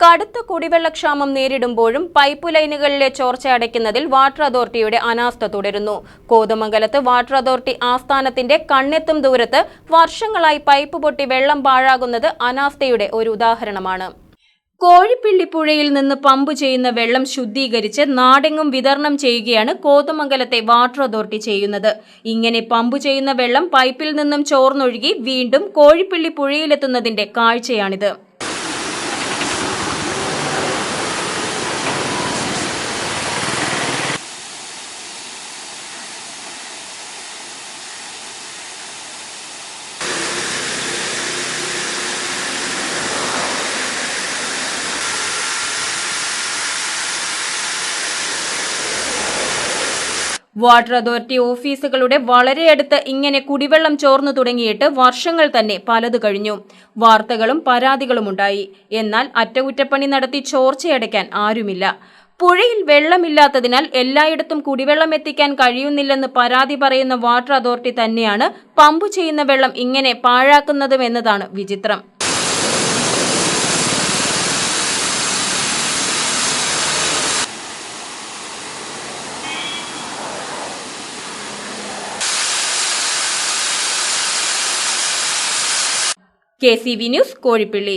കടുത്ത കുടിവെള്ളക്ഷാമം നേരിടുമ്പോഴും പൈപ്പ് ലൈനുകളിലെ ചോർച്ച അടയ്ക്കുന്നതിൽ വാട്ടർ അതോറിറ്റിയുടെ അനാസ്ഥ തുടരുന്നു. കോതമംഗലത്ത് വാട്ടർ അതോറിറ്റി ആസ്ഥാനത്തിന്റെ കണ്ണെത്തും ദൂരത്ത് വർഷങ്ങളായി പൈപ്പ് പൊട്ടി വെള്ളം പാഴാകുന്നത് അനാസ്ഥയുടെ ഒരു ഉദാഹരണമാണ്. കോഴിപ്പിള്ളി പുഴയിൽ നിന്ന് പമ്പ് ചെയ്യുന്ന വെള്ളം ശുദ്ധീകരിച്ച് നാടെങ്ങും വിതരണം ചെയ്യുകയാണ് കോതമംഗലത്തെ വാട്ടർ അതോറിറ്റി ചെയ്യുന്നത്. ഇങ്ങനെ പമ്പ് ചെയ്യുന്ന വെള്ളം പൈപ്പിൽ നിന്നും ചോർന്നൊഴുകി വീണ്ടും കോഴിപ്പിള്ളി പുഴയിലെത്തുന്നതിന്റെ കാഴ്ചയാണിത്. വാട്ടർ അതോറിറ്റി ഓഫീസുകളുടെ വളരെ അടുത്ത് ഇങ്ങനെ കുടിവെള്ളം ചോർന്നു തുടങ്ങിയിട്ട് വർഷങ്ങൾ തന്നെ പലത് കഴിഞ്ഞു. വാർത്തകളും പരാതികളും ഉണ്ടായി. എന്നാൽ അറ്റകുറ്റപ്പണി നടത്തി ചോർച്ചയടയ്ക്കാൻ ആരുമില്ല. പുഴയിൽ വെള്ളമില്ലാത്തതിനാൽ എല്ലായിടത്തും കുടിവെള്ളം എത്തിക്കാൻ കഴിയുന്നില്ലെന്ന് പരാതി പറയുന്ന വാട്ടർ അതോറിറ്റി തന്നെയാണ് പമ്പ് ചെയ്യുന്ന വെള്ളം ഇങ്ങനെ പാഴാക്കുന്നതുമെന്നതാണ് വിചിത്രം. K C V news Kozhippilly